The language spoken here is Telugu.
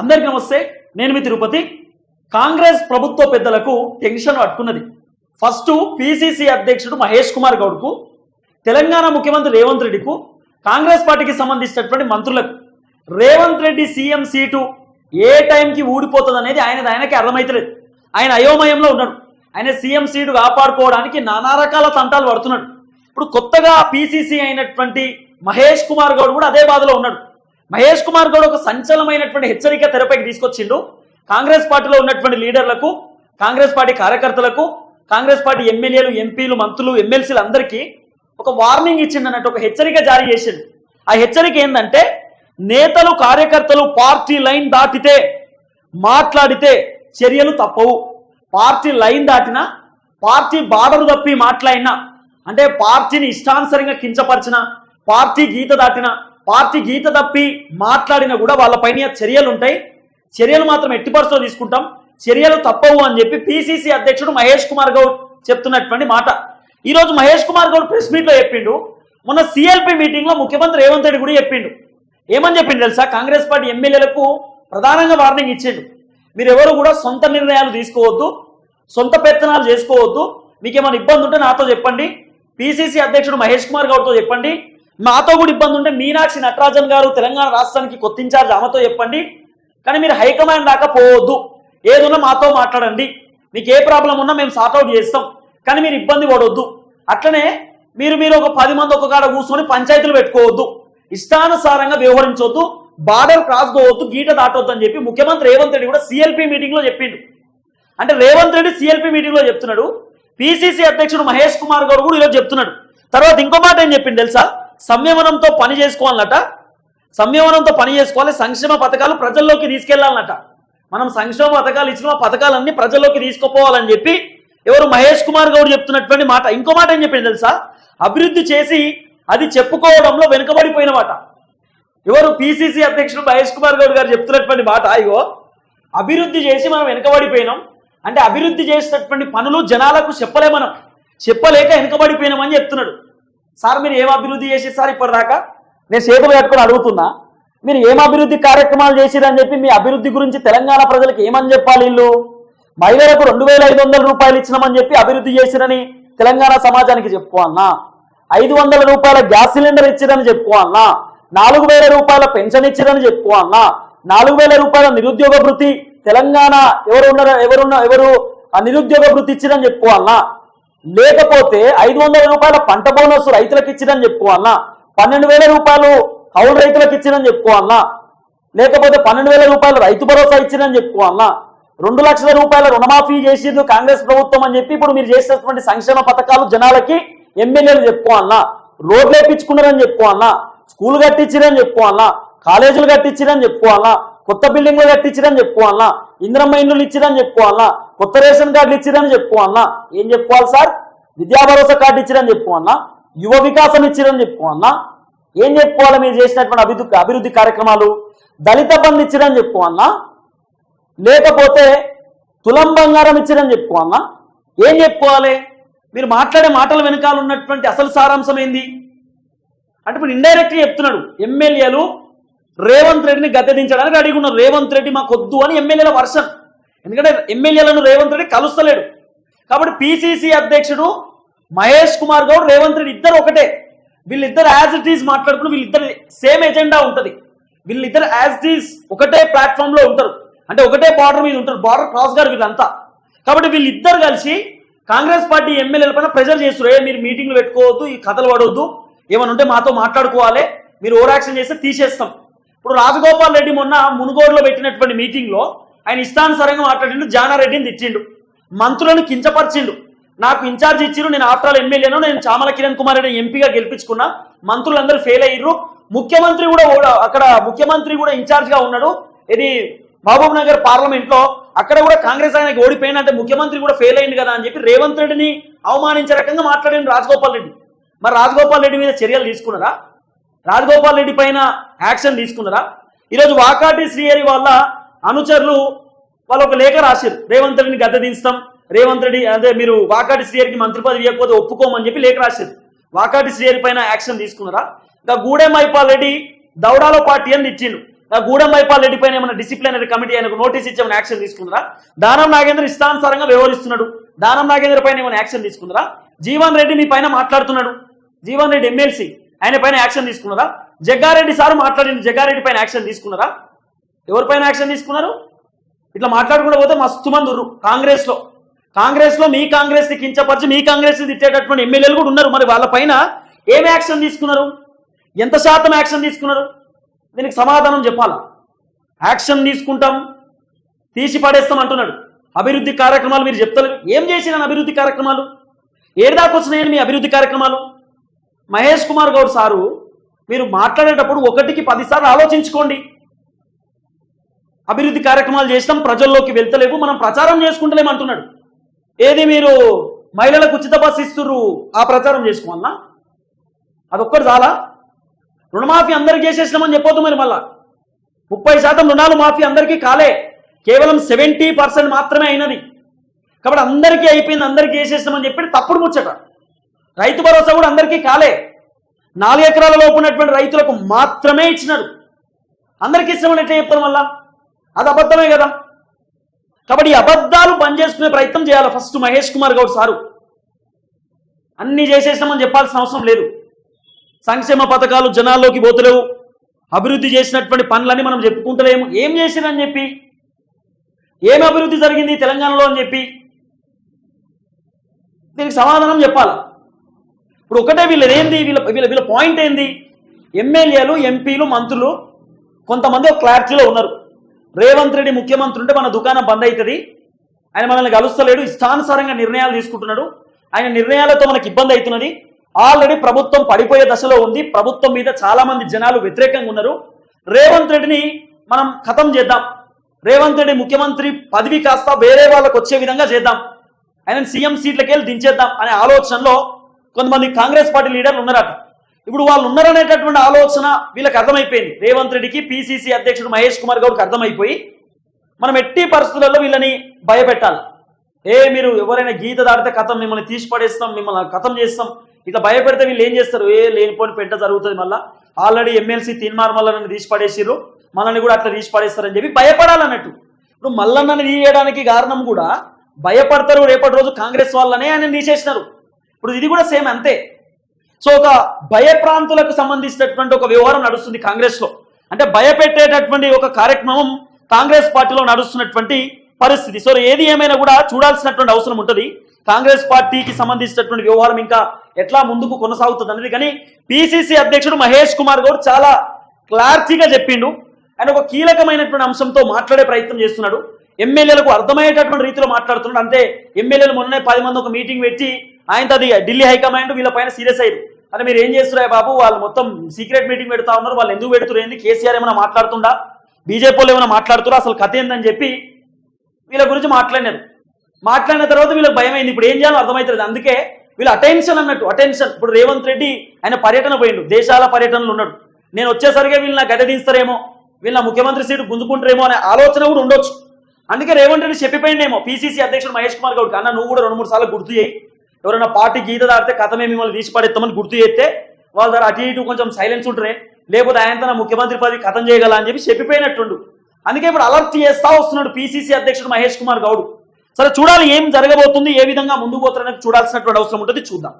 అందరికీ నమస్తే నేను మీ తిరుపతి. కాంగ్రెస్ ప్రభుత్వ పెద్దలకు టెన్షన్ పట్టుకున్నది ఫస్ట్ పిసిసి అధ్యక్షుడు మహేష్ కుమార్ గౌడ్కు తెలంగాణ ముఖ్యమంత్రి రేవంత్ రెడ్డికు కాంగ్రెస్ పార్టీకి సంబంధించినటువంటి మంత్రులకు. రేవంత్ రెడ్డి సీఎం సీటు ఏ టైంకి ఊడిపోతుంది అనేది ఆయన ఆయనకి అర్థమైతలేదు. ఆయన అయోమయంలో ఉన్నాడు. ఆయన సీఎం సీటు కాపాడుకోవడానికి నానా రకాల తంటాలు పడుతున్నాడు. ఇప్పుడు కొత్తగా పిసిసి అయినటువంటి మహేష్ కుమార్ గౌడ్ కూడా అదే బాధలో ఉన్నాడు. మహేష్ కుమార్ గౌడ్ ఒక సంచలనమైనటువంటి హెచ్చరిక తెరపైకి తీసుకొచ్చిండు. కాంగ్రెస్ పార్టీలో ఉన్నటువంటి లీడర్లకు కాంగ్రెస్ పార్టీ కార్యకర్తలకు కాంగ్రెస్ పార్టీ ఎమ్మెల్యేలు ఎంపీలు మంత్రులు ఎమ్మెల్సీలు అందరికీ ఒక వార్నింగ్ ఇచ్చిండు అన్నట్టు ఒక హెచ్చరిక జారీ చేసిండు. ఆ హెచ్చరిక ఏంటంటే నేతలు కార్యకర్తలు పార్టీ లైన్ దాటితే మాట్లాడితే చర్యలు తప్పవు. పార్టీ లైన్ దాటినా పార్టీ బార్డర్ తప్పి మాట్లాడినా అంటే పార్టీని ఇష్టానుసరంగా కించపరిచిన పార్టీ గీత దాటిన పార్టీ గీత తప్పి మాట్లాడినా కూడా వాళ్ళపైన చర్యలు ఉంటాయి. చర్యలు మాత్రం ఎట్టి పరిస్థితులు తీసుకుంటాం. చర్యలు తప్పవు అని చెప్పి పిసిసి అధ్యక్షుడు మహేష్ కుమార్ గౌడ్ చెప్తున్నటువంటి మాట. ఈరోజు మహేష్ కుమార్ గౌడ్ ప్రెస్ మీట్లో చెప్పిండు. మొన్న సిఎల్పి మీటింగ్లో ముఖ్యమంత్రి రేవంత్ రెడ్డి కూడా చెప్పిండు. ఏమని చెప్పిండు తెలుసా? కాంగ్రెస్ పార్టీ ఎమ్మెల్యేలకు ప్రధానంగా వార్నింగ్ ఇచ్చిండు. మీరు ఎవరు కూడా సొంత నిర్ణయాలు తీసుకోవద్దు. సొంత పెత్తనాలు చేసుకోవద్దు. మీకేమైనా ఇబ్బంది ఉంటే నాతో చెప్పండి. పిసిసి అధ్యక్షుడు మహేష్ కుమార్ గౌడ్తో చెప్పండి. మాతో కూడా ఇబ్బంది ఉంటే మీనాక్షి నటరాజన్ గారు తెలంగాణ రాష్ట్రానికి కొత్త ఇన్ఛార్జ్ ఆమెతో చెప్పండి. కానీ మీరు హైకమాండ్ దాకా పోవద్దు. ఏదున్నా మాతో మాట్లాడండి. మీకు ఏ ప్రాబ్లం ఉన్నా మేము సార్ట్అవుట్ చేస్తాం. కానీ మీరు ఇబ్బంది పడవద్దు అట్లనే మీరు మీరు ఒక పది మంది ఒక కాడ కూర్చొని పంచాయతీలు పెట్టుకోవద్దు. ఇష్టానుసారంగా వ్యవహరించవద్దు బార్డర్ క్రాస్ పోవద్దు గీట దాటవద్దు అని చెప్పి ముఖ్యమంత్రి రేవంత్ రెడ్డి కూడా సిఎల్పి మీటింగ్లో చెప్పిండు. అంటే రేవంత్ రెడ్డి సిఎల్పి మీటింగ్లో చెప్తున్నాడు. పిసిసి అధ్యక్షుడు మహేష్ కుమార్ గౌడ్ కూడా ఈరోజు చెప్తున్నాడు. తర్వాత ఇంకో మాట ఏం చెప్పిండు తెలుసా? సంయమనంతో పని చేసుకోవాలన్నట. సంయమనంతో పని చేసుకోవాలి సంక్షేమ పథకాలు ప్రజల్లోకి తీసుకెళ్ళాలన్నట. మనం సంక్షేమ పథకాలు ఇచ్చిన పథకాలన్నీ ప్రజల్లోకి తీసుకుపోవాలని చెప్పి ఎవరు మహేష్ కుమార్ గౌడ్ చెప్తున్నటువంటి మాట. ఇంకో మాట ఏం చెప్పింది తెలుసా? అభివృద్ధి చేసి అది చెప్పుకోవడంలో వెనుకబడిపోయిన మాట. ఎవరు పిసిసి అధ్యక్షుడు మహేష్ కుమార్ గౌడ్ గారు చెప్తున్నటువంటి మాట ఇగో అభివృద్ధి చేసి మనం వెనుకబడిపోయినాం. అంటే అభివృద్ధి చేసినటువంటి పనులు జనాలకు చెప్పలే మనం చెప్పలేక వెనుకబడిపోయినామని చెప్తున్నాడు. సార్ మీరు ఏం అభివృద్ధి చేసి సార్ ఇప్పటిదాకా? నేను చేతులు కట్టుకొని అడుగుతున్నా. మీరు ఏం అభివృద్ధి కార్యక్రమాలు చేసిరని చెప్పి మీ అభివృద్ధి గురించి తెలంగాణ ప్రజలకు ఏమని చెప్పాలి వీళ్ళు? మహిళలకు రెండు వేల ఐదు వందల రూపాయలు ఇచ్చినామని చెప్పి అభివృద్ధి చేసిరని తెలంగాణ సమాజానికి చెప్పుకోవాలన్నా ఐదు వందల రూపాయల గ్యాస్ సిలిండర్ ఇచ్చిరని చెప్పుకోవాలన్నా నాలుగు వేల రూపాయల పెన్షన్ ఇచ్చిరని చెప్పుకోవాలన్నా నాలుగు వేల రూపాయల నిరుద్యోగ వృత్తి తెలంగాణ ఎవరు ఉన్నారు ఎవరున్న ఎవరు ఆ నిరుద్యోగ వృత్తి ఇచ్చిరని చెప్పుకోవాలన్నా లేకపోతే ఐదు వందల రూపాయల పంట బోనస్ రైతులకు ఇచ్చిందని చెప్పుకోవాలన్నా పన్నెండు వేల రూపాయలు కౌలు రైతులకు ఇచ్చిందని చెప్పుకోవాలన్నా లేకపోతే పన్నెండు వేల రూపాయలు రైతు భరోసా ఇచ్చిందని చెప్పుకోవాలన్నా రెండు లక్షల రూపాయల రుణమాఫీ చేసింది కాంగ్రెస్ ప్రభుత్వం అని చెప్పి ఇప్పుడు మీరు చేసినటువంటి సంక్షేమ పథకాలు జనాలకి ఎమ్మెల్యేలు చెప్పుకోవాలన్నా రోడ్లు వేపించుకున్నారని చెప్పుకోవాలన్నా స్కూల్ కట్టించిరని చెప్పుకోవాలన్నా కాలేజీలు కట్టించిరని చెప్పుకోవాలన్నా కొత్త బిల్డింగ్లు కట్టించిరని చెప్పుకోవాలన్నా ఇంద్రమ్మ ఇండ్లు ఇచ్చిరని చెప్పుకోవాలన్నా కొత్త రేషన్ కార్డులు ఇచ్చిరని అన్నా. ఏం చెప్పుకోవాలి సార్? విద్యా భరోసా కార్డు ఇచ్చిరని అన్న. యువ వికాసం ఇచ్చిరని అన్నా. ఏం చెప్పుకోవాలి మీరు చేసినటువంటి అభివృద్ధి అభివృద్ధి కార్యక్రమాలు? దళిత బంధు ఇచ్చిరని అన్న. లేకపోతే తులం బంగారం ఇచ్చిరని అన్న. ఏం చెప్పుకోవాలి? మీరు మాట్లాడే మాటల వెనకాల ఉన్నటువంటి అసలు సారాంశం ఏంది? అంటే ఇప్పుడు ఇండైరెక్ట్గా చెప్తున్నాడు. ఎమ్మెల్యేలు రేవంత్ రెడ్డిని గద్దెదించడానికి అడిగి ఉన్నారు. రేవంత్ రెడ్డి మాకొద్దు అని ఎమ్మెల్యేల వర్షన్ ఎందుకంటే ఎమ్మెల్యేలను రేవంత్ రెడ్డి కలుస్తలేడు. కాబట్టి పిసిసి అధ్యక్షుడు మహేష్ కుమార్ గౌడ్ రేవంత్ రెడ్డి ఇద్దరు ఒకటే. వీళ్ళిద్దరు యాజ్ ఇట్ ఈజ్ మాట్లాడుకుని వీళ్ళిద్దరు సేమ్ ఎజెండా ఉంటుంది. వీళ్ళిద్దరు యాజ్ ఇట్ ఈజ్ ఒకటే ప్లాట్ఫామ్లో ఉంటారు. అంటే ఒకటే బార్డర్ మీద ఉంటారు. బార్డర్ క్రాస్ గారు వీళ్ళంతా. కాబట్టి వీళ్ళిద్దరు కలిసి కాంగ్రెస్ పార్టీ ఎమ్మెల్యేల పైన ప్రెజర్ చేస్తారు ఏ మీరు మీటింగ్లు పెట్టుకోవద్దు ఈ కథలు పడవద్దు ఏమైనా ఉంటే మాతో మాట్లాడుకోవాలి. మీరు ఓవర్ యాక్షన్ చేస్తే తీసేస్తాం. ఇప్పుడు రాజగోపాల్ రెడ్డి మొన్న మునుగోడులో పెట్టినటువంటి మీటింగ్లో ఆయన ఇష్టానుసారంగా మాట్లాడిండు జానారెడ్డిని తెచ్చిండు మంత్రులను కించపరిచిండు. నాకు ఇన్ఛార్జ్ ఇచ్చిరు నేను ఆఫ్టర్ ఆల్ ఎమ్మెల్యేను నేను చామల కిరణ్ కుమార్ రెడ్డి ఎంపీగా గెలిపించుకున్నా. మంత్రులందరూ ఫెయిల్ అయ్యారు ముఖ్యమంత్రి కూడా అక్కడ ముఖ్యమంత్రి కూడా ఇన్ఛార్జ్గా ఉన్నాడు. ఇది మహబూబ్ నగర్ పార్లమెంట్లో అక్కడ కూడా కాంగ్రెస్ ఆయనకి ఓడిపోయినంటే ముఖ్యమంత్రి కూడా ఫెయిల్ అయింది కదా అని చెప్పి రేవంత్ రెడ్డిని అవమానించే రకంగా మాట్లాడిండు రాజగోపాల్ రెడ్డి. మరి రాజగోపాల్ రెడ్డి మీద చర్యలు తీసుకున్నారా? రాజగోపాల్ రెడ్డి పైన యాక్షన్ తీసుకున్నారా? ఈరోజు వాకాటి శ్రీహరి వాళ్ళ అనుచరులు వాళ్ళు ఒక లేఖ రాశారు రేవంత్ రెడ్డిని గద్దె దించుతాం. రేవంత్ రెడ్డి అదే మీరు వాకాటి శ్రీహరికి మంత్రి పదవి ఇవ్వకపోతే ఒప్పుకోమని చెప్పి లేఖ రాశారు వాకాటి శ్రీయరి పైన యాక్షన్ తీసుకున్నారా? ఇంకా గూడెం మైపాల్ రెడ్డి దౌడాలో పార్టీ అని ఇచ్చిండు. ఆ గూడెం వైపాల్ రెడ్డి పైన ఏమైనా డిసిప్లినరీ కమిటీ ఆయనకు నోటీస్ ఇచ్చి యాక్షన్ తీసుకున్నారా? దానం నాగేంద్ర ఇష్టానుసారంగా వ్యవహరిస్తున్నాడు. దానం నాగేంద్ర పైన ఏమైనా యాక్షన్ తీసుకున్నారా? జీవన్ రెడ్డి మీ పైన మాట్లాడుతున్నాడు. జీవన్ రెడ్డి ఎమ్మెల్సీ ఆయన పైన యాక్షన్ తీసుకున్నారా? జగ్గారెడ్డి సార్ మాట్లాడింది జగ్గారెడ్డి పైన యాక్షన్ తీసుకున్నారా? ఎవరిపైన యాక్షన్ తీసుకున్నారు? ఇట్లా మాట్లాడకుండా పోతే మస్తు మంది ఉర్రు. కాంగ్రెస్లో. కాంగ్రెస్లో మీ కాంగ్రెస్ని కించపరిచి మీ కాంగ్రెస్ని తిట్టేటటువంటి ఎమ్మెల్యేలు కూడా ఉన్నారు. మరి వాళ్ళ పైన ఏం యాక్షన్ తీసుకున్నారు? ఎంత శాతం యాక్షన్ తీసుకున్నారు? దీనికి సమాధానం చెప్పాలా? యాక్షన్ తీసుకుంటాం తీసి పడేస్తాం అంటున్నాడు. అభివృద్ధి కార్యక్రమాలు మీరు చెప్తలేరు. ఏం చేసిన అభివృద్ధి కార్యక్రమాలు? ఏడాకు వచ్చినాయని మీ అభివృద్ధి కార్యక్రమాలు? మహేష్ కుమార్ గౌడ్ సారు మీరు మాట్లాడేటప్పుడు ఒకటికి పదిసార్లు ఆలోచించుకోండి. అభివృద్ధి కార్యక్రమాలు చేసినాం ప్రజల్లోకి వెళ్తలేవు మనం ప్రచారం చేసుకుంటలేము అంటున్నాడు. ఏది మీరు మహిళలకు ఉచిత బస్సు ఇస్తుర్రు ఆ ప్రచారం చేసుకోవాలన్నా అదొక్కటి చాలా. రుణమాఫీ అందరికి చేసేసినామని చెప్పొద్దు మరి మళ్ళా. ముప్పై శాతం రుణాలు మాఫీ అందరికీ కాలే. కేవలం సెవెంటీ పర్సెంట్ మాత్రమే అయినది. కాబట్టి అందరికీ అయిపోయింది అందరికీ చేసేసినామని చెప్పి తప్పుడు ముచ్చట. రైతు భరోసా కూడా అందరికీ కాలే. నాలుగు ఎకరాల లోపు ఉన్నటువంటి రైతులకు మాత్రమే ఇచ్చినారు. అందరికీ ఇస్తామని ఎట్లా చెప్పడం మళ్ళా? అది అబద్ధమే కదా. కాబట్టి ఈ అబద్ధాలు పనిచేసుకునే చేసుకునే ప్రయత్నం చేయాలి. First Mahesh Kumar Goud sir. అన్ని చేసేసినామని చెప్పాల్సిన అవసరం లేదు. సంక్షేమ పథకాలు జనాల్లోకి పోతలేవు. అభివృద్ధి చేసినటువంటి పనులని మనం చెప్పుకుంటలేము. ఏం చేసిరని చెప్పి? ఏం అభివృద్ధి జరిగింది తెలంగాణలో అని చెప్పి? దీనికి సమాధానం చెప్పాలి? ఇప్పుడు ఒకటే వీళ్ళది ఏంది వీళ్ళ వీళ్ళ వీళ్ళ పాయింట్ ఏంది? ఎమ్మెల్యేలు ఎంపీలు మంత్రులు కొంతమంది ఒక క్లారిటీలో ఉన్నారు. రేవంత్ రెడ్డి ముఖ్యమంత్రి ఉంటే మన దుకాణం బంద్ అవుతుంది. ఆయన మనల్ని కలుస్తలేడు. ఇష్టానుసారంగా నిర్ణయాలు తీసుకుంటున్నాడు. ఆయన నిర్ణయాలతో మనకి ఇబ్బంది అవుతున్నది. ఆల్రెడీ ప్రభుత్వం పడిపోయే దశలో ఉంది. ప్రభుత్వం మీద చాలా మంది జనాలు వ్యతిరేకంగా ఉన్నారు. రేవంత్ రెడ్డిని మనం ఖతం చేద్దాం. రేవంత్ రెడ్డి ముఖ్యమంత్రి పదవి కాస్త వేరే వాళ్ళకు వచ్చే విధంగా చేద్దాం. ఆయన సీఎం సీట్లకి వెళ్ళి దించేద్దాం అనే ఆలోచనలో కొంతమంది కాంగ్రెస్ పార్టీ లీడర్లు ఉన్నారట. ఇప్పుడు వాళ్ళు ఉన్నారనేటటువంటి ఆలోచన వీళ్ళకి అర్థమైపోయింది. రేవంత్ రెడ్డికి పిసిసి అధ్యక్షుడు మహేష్ కుమార్ గౌడ్కి అర్థమైపోయి మనం ఎట్టి పరిస్థితులలో వీళ్ళని భయపెట్టాలి. ఏ మీరు ఎవరైనా గీత దాటితే కథం మిమ్మల్ని తీసి పడేస్తాం మిమ్మల్ని కథం చేస్తాం. ఇట్లా భయపెడితే వీళ్ళు ఏం చేస్తారు? ఏ లేనిపోని పెంట జరుగుతుంది మళ్ళా. ఆల్రెడీ ఎమ్మెల్సీ తీన్మార్ మల్లన్నని తీసిపడేసిర్రు. మనల్ని కూడా అట్లా తీసిపడేస్తారని చెప్పి భయపడాలన్నట్టు. ఇప్పుడు మల్లన్నని తీయడానికి కారణం కూడా భయపడతారు రేపటి రోజు కాంగ్రెస్ వాళ్ళనే ఆయన తీసేసినారు. ఇప్పుడు ఇది కూడా సేమ్ అంతే. సో ఒక భయప్రాంతులకు సంబంధించినటువంటి ఒక వ్యవహారం నడుస్తుంది కాంగ్రెస్లో అంటే భయపెట్టేటటువంటి ఒక కార్యక్రమం కాంగ్రెస్ పార్టీలో నడుస్తున్నటువంటి పరిస్థితి. సో ఏది ఏమైనా కూడా చూడాల్సినటువంటి అవసరం ఉంటుంది. కాంగ్రెస్ పార్టీకి సంబంధించినటువంటి వ్యవహారం ఇంకా ఎట్లా ముందుకు కొనసాగుతుంది అనేది కానీ పిసిసి అధ్యక్షుడు మహేష్ కుమార్ గౌడ్ చాలా క్లారిటీగా చెప్పిండు. ఆయన ఒక కీలకమైనటువంటి అంశంతో మాట్లాడే ప్రయత్నం చేస్తున్నాడు. ఎమ్మెల్యేలకు అర్థమయ్యేటటువంటి రీతిలో మాట్లాడుతున్నాడు. అంతే ఎమ్మెల్యేలు మొన్ననే పది మంది ఒక మీటింగ్ పెట్టి ఆయనతో అది ఢిల్లీ హైకమాండ్ వీళ్ళ పైన సీరియస్ అయ్యారు. అంటే మీరు ఏం చేస్తున్నారా బాబు? వాళ్ళు మొత్తం సీక్రెట్ మీటింగ్ పెడతా ఉన్నారు. వాళ్ళు ఎందుకు పెడుతున్నారు? ఏంది? కేసీఆర్ ఏమైనా మాట్లాడుతుండా? బీజేపీ వాళ్ళు ఏమైనా మాట్లాడుతున్నారు అసలు కథ ఏందని చెప్పి వీళ్ళ గురించి మాట్లాడినారు. మాట్లాడిన తర్వాత వీళ్ళకి భయం అయింది. ఇప్పుడు ఏం చేయాలో అర్థమవుతుంది అందుకే వీళ్ళు అటెన్షన్ అన్నట్టు అటెన్షన్. ఇప్పుడు రేవంత్ రెడ్డి ఆయన పర్యటన పోయిండు. దేశాల పర్యటనలు ఉన్నాడు. నేను వచ్చేసరికి వీళ్ళు నాకు తీస్తారేమో వీళ్ళ నా ముఖ్యమంత్రి సీటు గుంజుకుంటారేమో అనే ఆలోచన కూడా ఉండొచ్చు. అందుకే రేవంత్ రెడ్డి చెప్పిపోయిండేమో. పీసీసీ అధ్యక్షుడు మహేష్ కుమార్ గౌడ్ అన్న నువ్వు కూడా రెండు మూడు సార్లు గుర్తు చేయి. ఎవరైనా పార్టీ గీత దాటితే కథమే మిమ్మల్ని తీసి పడేస్తామని గుర్తు చేస్తే వాళ్ళ దగ్గర అటు ఇటు కొంచెం సైలెన్స్ ఉంటారే లేకపోతే ఆయనతో తన ముఖ్యమంత్రి పదవి కథం చేయగల అని చెప్పి చెప్పిపోయినట్టుండు. అందుకే ఇప్పుడు అలర్ట్ చేస్తా వస్తున్నాడు పిసిసి అధ్యక్షుడు మహేష్ కుమార్ గౌడ్. సరే చూడాలి ఏం జరగబోతుంది ఏ విధంగా ముందుకు పోతారనేది చూడాల్సినటువంటి అవసరం ఉంటుంది చూద్దాం.